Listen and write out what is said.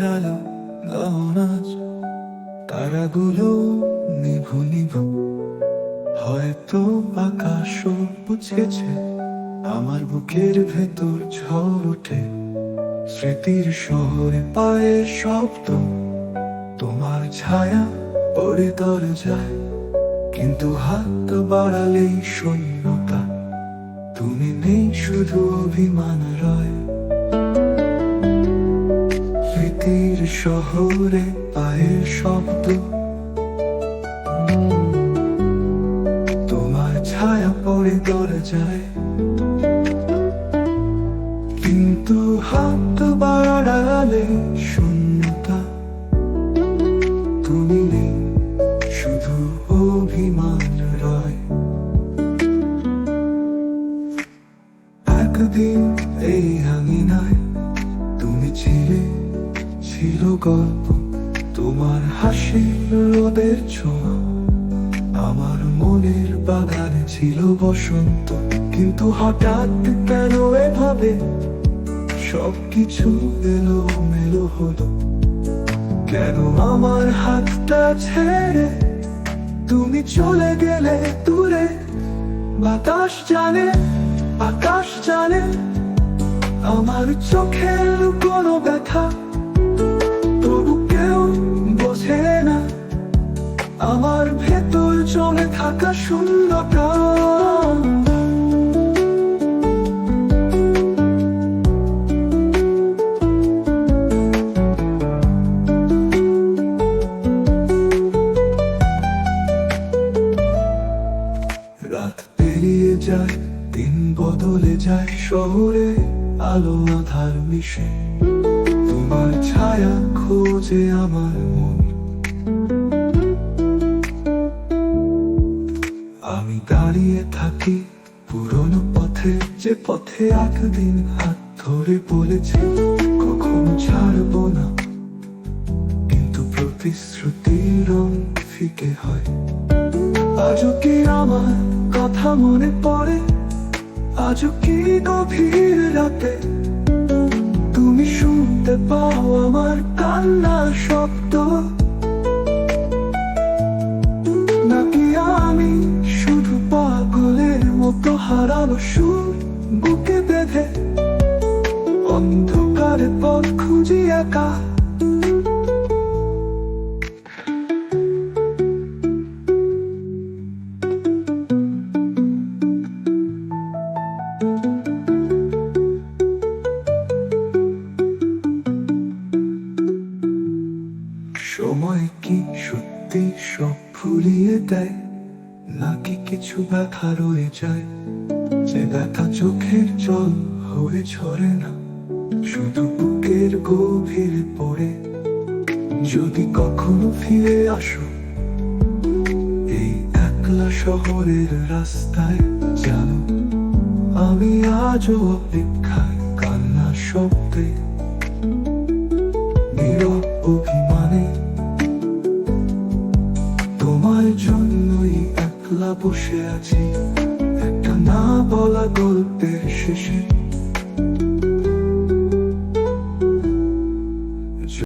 আলো নাচ তারাগুলো নিভু নিভু। হয়তো আকাশও বুঝেছে আমার বুকের ভেতর ঝড় ওঠে। স্মৃতির শহরে পায়ের শব্দ, তোমার ছায়া পড়ে দরজায়। কিন্তু হাত বাড়ালেই শূন্যতা তুমি নেই শুধু অভিমান রয়। স্মৃতির শহরে পায়ের শব্দ। তোমার ছায়া পড়ে দরজায়। কিন্তু হাত বাড়ালে শূন্যতা। তুমি নেই, শুধু অভিমান রয়। একদিন এই আঙিনায় ছিল গল্প, তোমার হাসি রোদের ছোঁয়া। আমার মনের বাগানে ছিল বসন্ত, কিন্তু হঠাৎ কেন এভাবে সবকিছু এলো মেলো হলো। কেন আমার হাতটা ছেড়ে তুমি চলে গেলে দূরে? বাতাস জানে, আকাশ জানে, আমার চোখের কোনো ব্যথা পেরিয়ে যায়, দিন বদলে যায়, শহরে আলো আধার মিশে। তোমার ছায়া খোঁজে আমার মন। আমি দাঁড়িয়ে থাকি পুরনো পথে, যে পথে একদিন হাত ধরে বলেছি, কখনো ছাড়বো না? কিন্তু প্রতিশ্রুতির রং ফিকে হয়। আজও কি আমার কথা মনে পড়ে? আজও কি গভীর রাতে? তুমি শুনতে পাও আমার কান্নার শব্দ। নাকি আমি শুধু পাগলের মতো হারানো সুর বুকে বেঁধে? অন্ধকারে পথ খুঁজি একা। সময় কি সত্যি সব ভুলিয়ে দেয়? নাকি কিছু ব্যথা রয়ে যায়। যে ব্যথা চোখের জল হয়ে ঝরে না, শুধু বুকের গভীর পড়ে। যদি কখনো ফিরে আসো, এই একলা শহরের রাস্তায় জানো আমি আজও অপেক্ষায় কান্না শব্দে নীরব অভিমানে বসে আছি একটা বলা গল্পের শেষে।